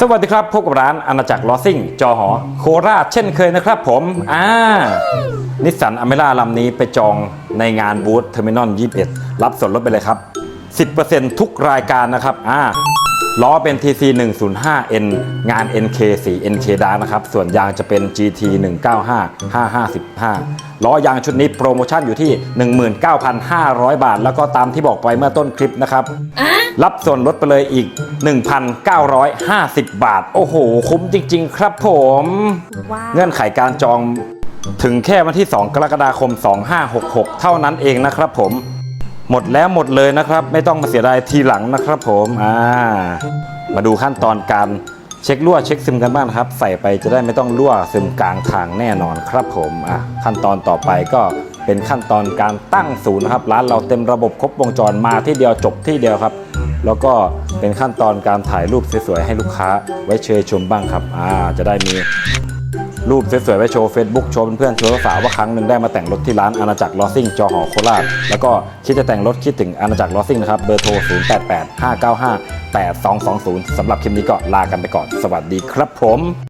สวัสดีครับ พบกับร้านอาณาจักรลอซิ่ง จอหอ โคราชเช่นเคยนะครับผม อ่า นิสสันอเมร่าลำนี้ไปจองในงานบูธเทอร์มินอล21 รับส่วนลดไปเลยครับ 10%ทุกรายการนะครับ อ่า ล้อเป็น TC 105N งาน NK 4 NK d a r นะครับ ส่วนยางจะเป็น GT 195 555ล้อยางชุดนี้โปรโมชั่นอยู่ที่ 19,500 บาท แล้วก็ตามที่บอกไปเมื่อต้นคลิปนะครับ รับส่วนลดไปเลยอีก 1,950 บาท โอ้โห คุ้มจริง ๆ ครับผม ว้าวเงื่อนไขการจองถึงแค่วันที่ 2 กรกฎาคม 2566 เท่านั้นเองนะครับผม หมดแล้วหมดเลยนะครับ ไม่ต้องมาเสียดายทีหลังนะครับผมอ่ามาดูขั้นตอนการเช็ครั่วเช็คซึมกันบ้างนะครับ ใส่ไปจะได้ไม่ต้องรั่วซึมกลางทางแน่นอนครับผมอะขั้นตอนต่อไปก็เป็นขั้นตอนการตั้งศูนย์นะครับ ร้านเราเต็มระบบครบวงจรมาที่เดียวจบที่เดียวครับ แล้วก็เป็นขั้นตอนการถ่ายรูปสวยๆให้ลูกค้าไว้เชยชมบ้างครับอ่าจะได้มีรูปสวยๆไว้โชว์ Facebook โชว์เพื่อนๆโชว์สาวว่าครั้งหนึ่งได้มาแต่งรถที่ร้านอาณาจักรลอซิ่งจอหอโคราช แล้วก็คิดจะแต่งรถคิดถึงอาณาจักรลอซิ่งนะครับ เบอร์โทร 088 595 8220สำหรับคลิปนี้ก็ลากันไปก่อน สวัสดีครับผม